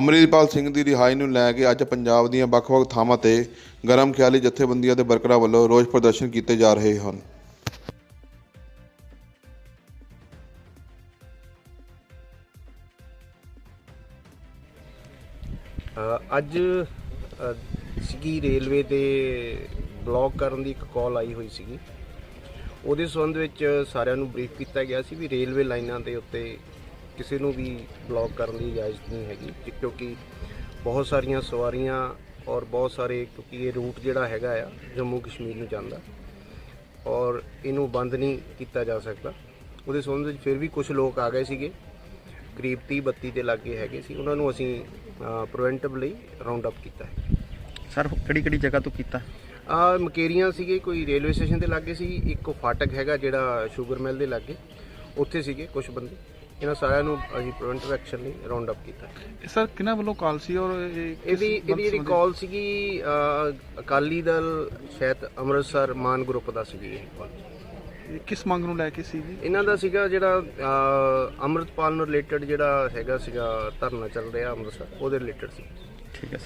ਅਮਰਿਤਪਾਲ ਸਿੰਘ ਦੀ ਰਿਹਾਈ ਨੂੰ ਲੈ ਕੇ ਅੱਜ ਪੰਜਾਬ ਦੀਆਂ ਵੱਖ-ਵੱਖ ਥਾਵਾਂ ਤੇ ਗਰਮ ਖਿਆਲੀ ਜਥੇਬੰਦੀਆਂ ਦੇ ਵਰਕਰਾਂ ਵੱਲੋਂ ਰੋਸ ਪ੍ਰਦਰਸ਼ਨ ਕੀਤੇ ਜਾ ਰਹੇ ਹਨ। ਅੱਜ ਸੀਗੀ ਰੇਲਵੇ 'ਤੇ ਬਲੌਕ ਕਰਨ ਦੀ ਇੱਕ ਕਾਲ ਆਈ ਹੋਈ ਸੀਗੀ। ਉਹਦੇ ਸੰਬੰਧ ਵਿੱਚ ਸਾਰਿਆਂ ਨੂੰ ਬਰੀਫ ਕੀਤਾ ਗਿਆ ਸੀ ਵੀ ਰੇਲਵੇ ਲਾਈਨਾਂ ਦੇ ਉੱਤੇ ਕਿਸੇ ਨੂੰ ਵੀ ਬਲੌਕ ਕਰਨ ਦੀ ਇਜਾਜ਼ਤ ਨਹੀਂ ਹੈਗੀ ਕਿਉਂਕਿ ਬਹੁਤ ਸਾਰੀਆਂ ਸਵਾਰੀਆਂ ਔਰ ਬਹੁਤ ਸਾਰੇ ਕਿਉਂਕਿ ਇਹ ਰੂਟ ਜਿਹੜਾ ਹੈਗਾ ਆ ਜੰਮੂ ਕਸ਼ਮੀਰ ਨੂੰ ਜਾਂਦਾ ਔਰ ਇਹਨੂੰ ਬੰਦ ਨਹੀਂ ਕੀਤਾ ਜਾ ਸਕਦਾ। ਉਹਦੇ ਸੰਬੰਧ ਵਿੱਚ ਫਿਰ ਵੀ ਕੁਝ ਲੋਕ ਆ ਗਏ ਸੀਗੇ ਕਰੀਬ 30 32 ਦੇ ਲਾਗੇ ਹੈਗੇ ਸੀ। ਉਹਨਾਂ ਨੂੰ ਅਸੀਂ ਪ੍ਰੀਵੈਂਟਿਵ ਲਈ ਰਾਉਂਡ ਅਪ ਕੀਤਾ ਹੈ। ਸਰ ਕਿਹੜੀ ਕਿਹੜੀ ਜਗ੍ਹਾ ਤੋਂ ਕੀਤਾ? ਆ ਮਕੇਰੀਆਂ ਸੀਗੇ ਕੋਈ ਰੇਲਵੇ ਸਟੇਸ਼ਨ ਦੇ ਲਾਗੇ ਸੀ ਇੱਕ ਫਾਟਕ ਹੈਗਾ ਜਿਹੜਾ ਸ਼ੂਗਰ ਮਿਲ ਦੇ ਲਾਗੇ ਉੱਥੇ ਸੀਗੇ ਕੁਝ ਬੰਦੇ। ਇਹਨਾਂ ਸਾਰਿਆਂ ਨੂੰ ਅਸੀਂ ਪ੍ਰੀਵੈਂਟਿਵ ਐਕਸ਼ਨ ਲਈ ਰਾਉਂਡ ਅਪ ਕੀਤਾ। ਸਰ ਕਿਹਨਾਂ ਵੱਲੋਂ ਕਾਲ ਸੀ ਔਰ ਇਹਦੀ ਇਹਦੀ ਜਿਹੜੀ? ਕਾਲ ਸੀਗੀ ਅਕਾਲੀ ਦਲ ਸ਼ਾਇਦ ਅੰਮ੍ਰਿਤਸਰ ਮਾਨ ਗਰੁੱਪ ਦਾ ਸੀਗੀ ਇਹ ਕਿਸ ਮੰਗ ਨੂੰ ਲੈ ਕੇ ਸੀ ਜੀ ਇਹਨਾਂ ਦਾ ਸੀਗਾ ਜਿਹੜਾ ਅੰਮ੍ਰਿਤਪਾਲ ਨੂੰ ਰਿਲੇਟਡ ਜਿਹੜਾ ਹੈਗਾ ਸੀਗਾ ਧਰਨਾ ਚੱਲ ਰਿਹਾ ਅੰਮ੍ਰਿਤਸਰ ਉਹਦੇ ਰਿਲੇਟਡ ਸੀ ਠੀਕ ਹੈ